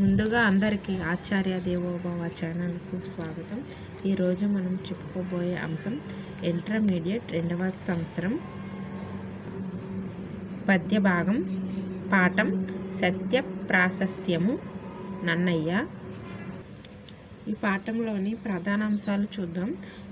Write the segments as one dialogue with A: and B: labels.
A: ముందుగా అందరికీ ఆచార్య దేవోభవ ఛానల్కు స్వాగతం. ఈరోజు మనం చెప్పుకోబోయే అంశం ఇంటర్మీడియట్ రెండవ సంవత్సరం. పద్య భాగం పాఠం సత్య ప్రాశస్త్యము నన్నయ్య. ఈ పాఠంలోని ప్రధాన అంశాలు చూద్దాం.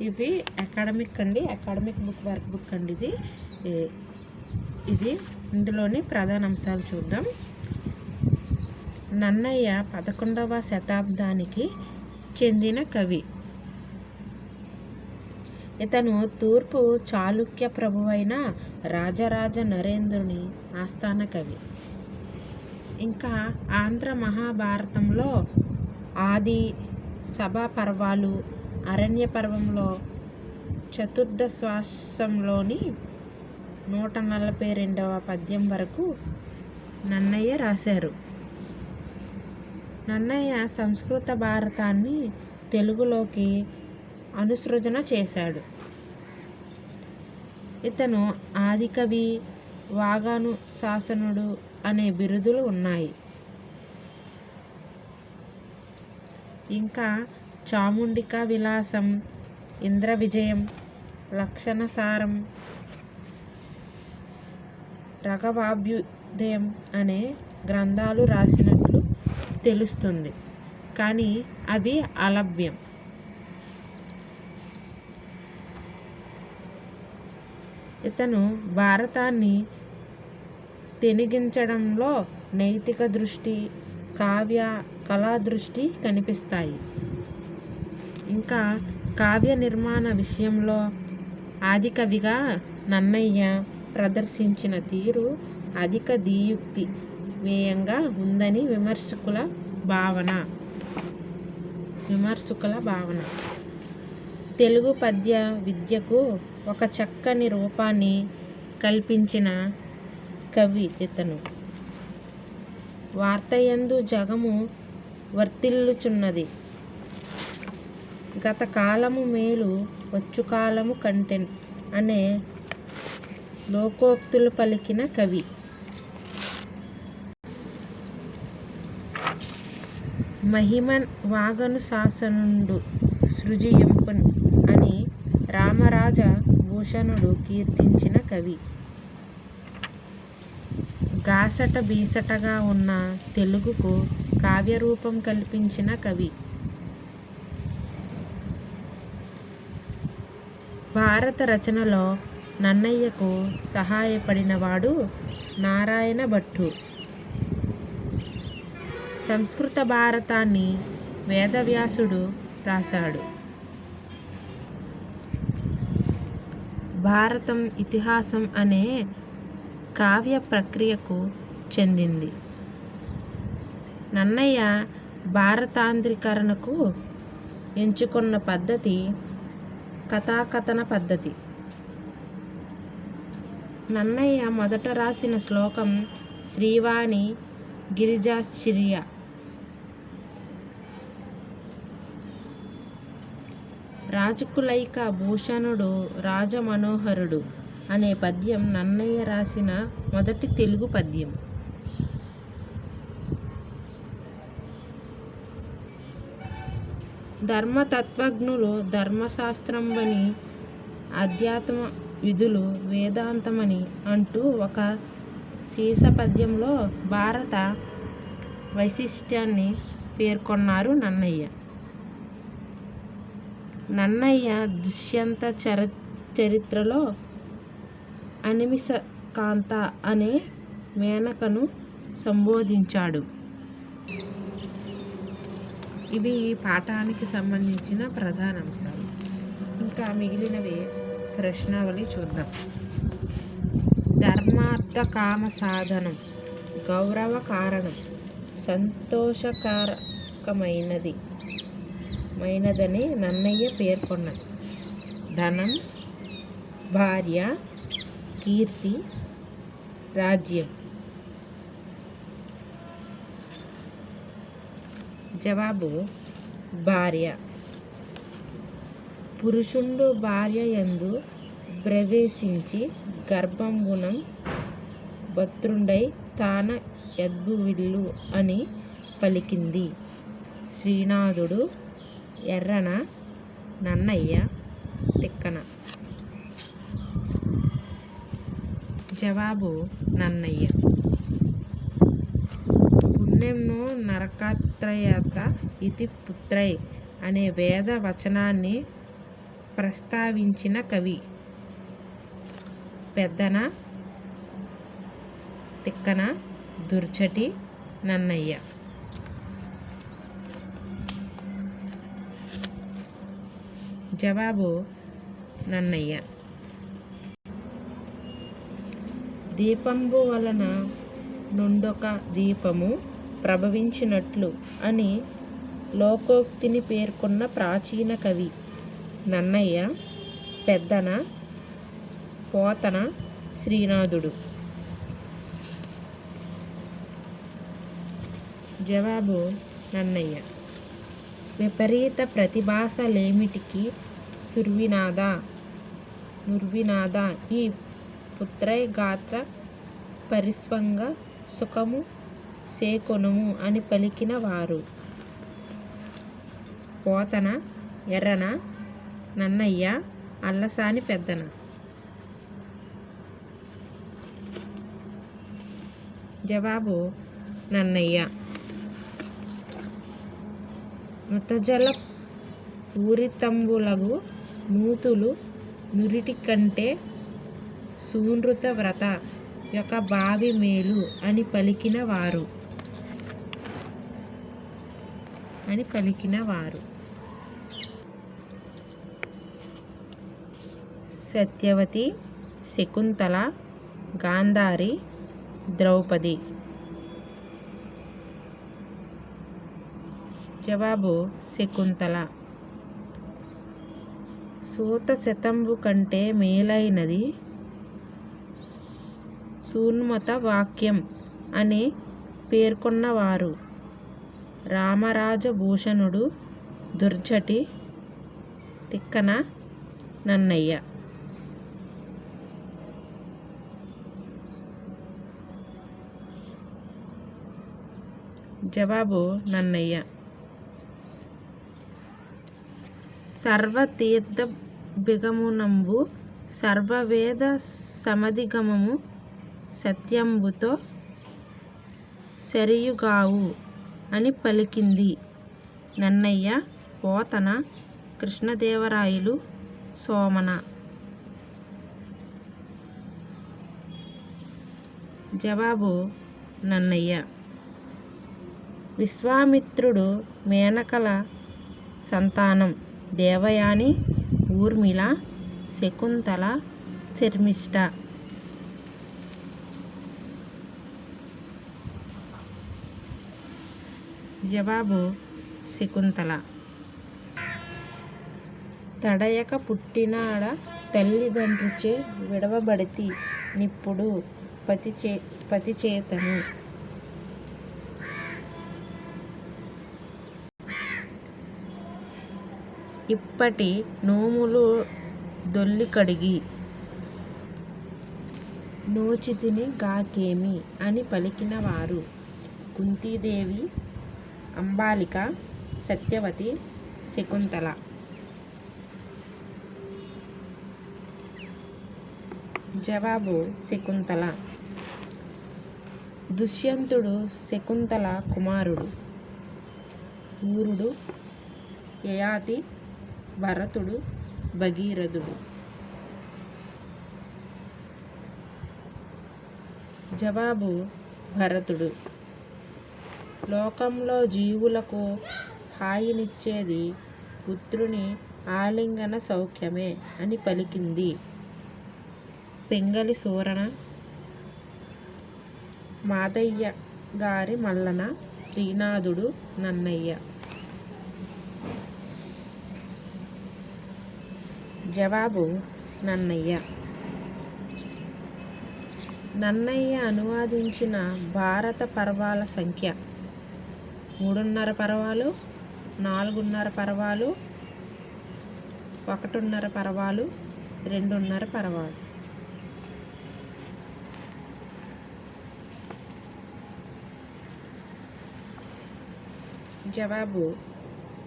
A: ఇవి అకాడమిక్ అండి అకాడమిక్ బుక్ వర్క్ బుక్ అండి ఇది. ఇది ఇందులోని ప్రధాన అంశాలు చూద్దాం. నన్నయ్య పదకొండవ శతాబ్దానికి చెందిన కవి. ఇతను తూర్పు చాళుక్య ప్రభువైన రాజరాజ నరేంద్రుని ఆస్థాన కవి. ఇంకా ఆంధ్ర మహాభారతంలో ఆది సభా పర్వాలు అరణ్య పర్వంలో చతుర్దశ్వాసంలోని నూట నలభై రెండవ పద్యం వరకు నన్నయ్య రాశారు. నన్నయ్య సంస్కృత భారతాన్ని తెలుగులోకి అనుసృజన చేశాడు. ఇతను ఆదికవి వాగాను శాసనుడు అనే బిరుదులు ఉన్నాయి. ఇంకా చాముండిక విలాసం ఇంద్ర విజయం లక్షణసారం రఘవాభ్యుదయం అనే గ్రంథాలు రాసిన తెలుస్తుంది. కానీ అవి అలభ్యం. ఇతను భారతాన్ని తెనిగించడంలో నైతిక దృష్టి కావ్య కళా దృష్టి కనిపిస్తాయి. ఇంకా కావ్య నిర్మాణ విషయంలో ఆదికవిగా నన్నయ్య ప్రదర్శించిన తీరు అధిక దీయుక్తి. వేయంగా ఉందని విమర్శకుల భావన. విమర్శకుల భావన. తెలుగు పద్య విద్యకు ఒక చక్కని రూపాన్ని కల్పించిన కవి ఇతను. వార్తయందు జగము వర్తిల్లుచున్నది. గత కాలము మేలు వచ్చు కాలము కంటెంట్ అనే లోకోక్తులు పలికిన కవి. మహిమన్ వాగను శాసనుండు సృజియంపున్ అని రామరాజ భూషణుడు కీర్తించిన కవి. గాసట బీసటగా ఉన్న తెలుగుకు కావ్యరూపం కల్పించిన కవి. భారత రచనలో నన్నయ్యకు సహాయపడినవాడు నారాయణ భట్టు. సంస్కృత భారతాన్ని వేదవ్యాసుడు రాశాడు. భారతం ఇతిహాసం అనే కావ్య ప్రక్రియకు చెందింది. నన్నయ్య భారతాంధ్రీకరణకు ఎంచుకున్న పద్ధతి కథాకథన పద్ధతి. నన్నయ్య మొదట రాసిన శ్లోకం శ్రీవాణి గిరిజాశ్చర్య. రాజకులైక భూషణుడు రాజమనోహరుడు అనే పద్యం నన్నయ్య రాసిన మొదటి తెలుగు పద్యం. ధర్మతత్వజ్ఞులు ధర్మశాస్త్రంబని అధ్యాత్మ విధులు వేదాంతమని అంటూ ఒక సీస పద్యంలో భారత వైశిష్ట్యాన్ని పేర్కొన్నారు నన్నయ్య. నన్నయ్య దుష్యంత చర చరిత్రలో అనిమిష కాంత అనే మేనకను సంబోధించాడు. ఇవి ఈ పాఠానికి సంబంధించిన ప్రధాన అంశాలు ఇంకా మిగిలినవి ప్రశ్నావళి చూద్దాం. ధర్మార్థ కామ సాధనం గౌరవ కారణం సంతోషకారకమైనది. మైనదని నన్నయ్య పేర్కొన్నది ధనం భార్య కీర్తి రాజ్యం. జవాబు భార్య. పురుషుండు భార్య యందు ప్రవేశించి గర్భంగుణం భద్రుండై తాన యద్భువిల్లు అని పలికింది. శ్రీనాథుడు ఎర్రన? నన్నయ్య తిక్కన? జవాబు నన్నయ్య. పుణ్యంను నరకత్రయత ఇది పుత్రై అనే వేద వచనాన్ని ప్రస్తావించిన కవి. పెద్దన? తిక్కన? దుర్చటి నన్నయ్య. జవాబు నన్నయ్య. దీపంబు వలన నుండొక దీపము ప్రభవించినట్లు అని లోకోక్తిని పేర్కొన్న ప్రాచీన కవి నన్నయ్య పెద్దన పోతన శ్రీనాథుడు. జవాబు నన్నయ్య. విపరీత ప్రతిభాసలేమిటికి సుర్వినాద? నుర్వినాద? ఈ పుత్రై గాత్ర పరిస్వంగ సుఖము సేకొనుము అని పలికిన వారు. పోతన ఎర్రన నన్నయ్య అల్లసాని పెద్దన. జవాబు నన్నయ్య. మృతజల పూరితంబులగు నూతులు నురిటి కంటే సూనృత వ్రత యొక్క బావి మేలు అని పలికిన వారు. అని పలికిన వారు. సత్యవతి శకుంతల గాంధారి ద్రౌపది జవాబు శకుంతల. సూత శతంబు కంటే మేలైనది సూన్మత వాక్యం అని పేర్కొన్నవారు. రామరాజభూషణుడు దుర్జటి తిక్కన నన్నయ్య. జవాబు నన్నయ్య. సర్వతీర్థ బిగమునంబు సర్వవేద సమధిగమము సత్యంబుతో సరియుగావు అని పలికింది. నన్నయ్య పోతన కృష్ణదేవరాయలు సోమన. జవాబు నన్నయ్య. విశ్వామిత్రుడు మేనకల సంతానం. దేవయాని ఊర్మిళ శకుంతల శర్మిష్ట. జవాబు శకుంతల. తడయక పుట్టినాడ తల్లిదండ్రుచే విడవబడితి నిప్పుడు పతి చే పతిచేతను. ఇప్పటి నోములు దొల్లి కడిగి నోచితిని గాకేమి అని పలికిన వారు కుంతీదేవి అంబాలిక సత్యవతి శకుంతల. జవాబు శకుంతల. దుష్యంతుడు శకుంతల కుమారుడు. ఊరుడు యయాతి భరతుడు భగీరథుడు. జవాబు భరతుడు. లోకంలో జీవులకు హాయినిచ్చేది పుత్రుని ఆలింగన సౌఖ్యమే అని పలికింది. పెంగలి సూరణ మాదయ్య గారి మల్లన శ్రీనాథుడు నన్నయ్య. జవాబు నన్నయ్య. నన్నయ్య అనువాదించిన భారత పర్వాల సంఖ్య మూడున్నర పర్వాలు నాలుగున్నర పర్వాలు ఒకటిన్నర పర్వాలు రెండున్నర పర్వాలు. జవాబు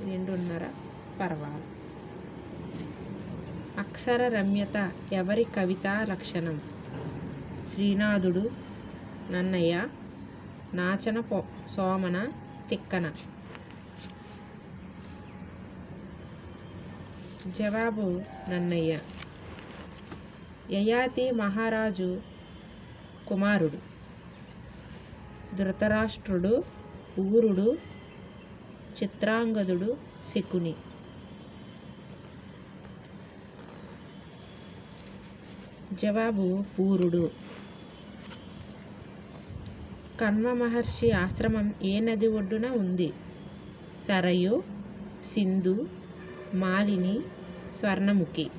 A: రెండున్నర పర్వాలు. అక్షర రమ్యత ఎవరి కవితా లక్షణం? శ్రీనాథుడు నన్నయ్య నాచన పో సోమన తిక్కన. జవాబు నన్నయ్య. యయాతి మహారాజు కుమారుడు. ధృతరాష్ట్రుడు ఊరుడు చిత్రాంగదుడు శకుని. జవాబు పూరుడు. కన్వ మహర్షి ఆశ్రమం ఏ నది ఒడ్డున ఉంది? సరయు సింధు మాలిని స్వర్ణముఖి.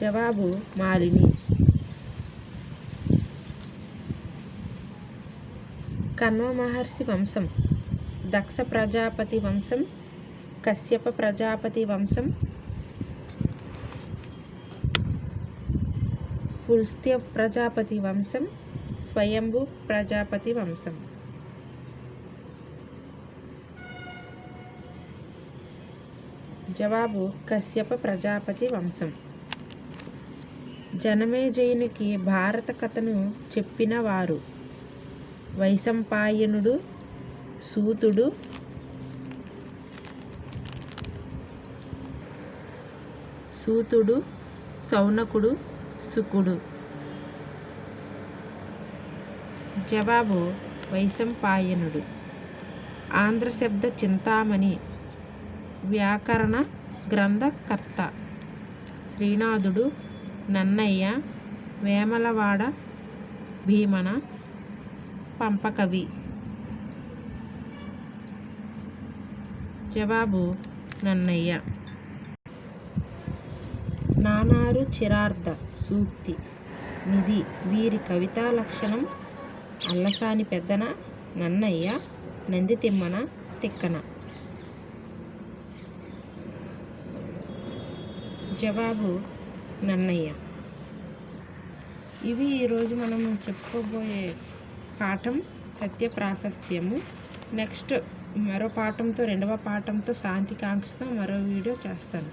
A: జవాబు మాలిని. కన్వ మహర్షి వంశం దక్ష ప్రజాపతి వంశం కశ్యప ప్రజాపతి వంశం. పుల్స్త్య ప్రజాపతి వంశం స్వయంభు ప్రజాపతి వంశం. జవాబు కశ్యప ప్రజాపతి వంశం. జనమేజయునికి భారత కథను చెప్పినవారు. వైశంపాయనుడు సూతుడు సూతుడు సౌనకుడు సుకుడు. జవాబు వైశంపాయనుడు. ఆంధ్ర శబ్ద చింతామణి వ్యాకరణ గ్రంథకర్త. శ్రీనాథుడు నన్నయ్య వేమలవాడ భీమన పంపకవి. జవాబు నన్నయ్య. నానారు చిరార్థ సూక్తి నిధి. వీరి కవితా లక్షణం అల్లసాని పెద్దన నన్నయ్య నందితిమ్మన తిక్కన. జవాబు నన్నయ్య. ఇవి ఈరోజు మనం చెప్పుకోబోయే పాఠం సత్య ప్రాశస్త్యము నెక్స్ట్ మరో పాఠంతో రెండవ పాఠంతో శాంతి కాంక్షతో మరో వీడియో చేస్తాను.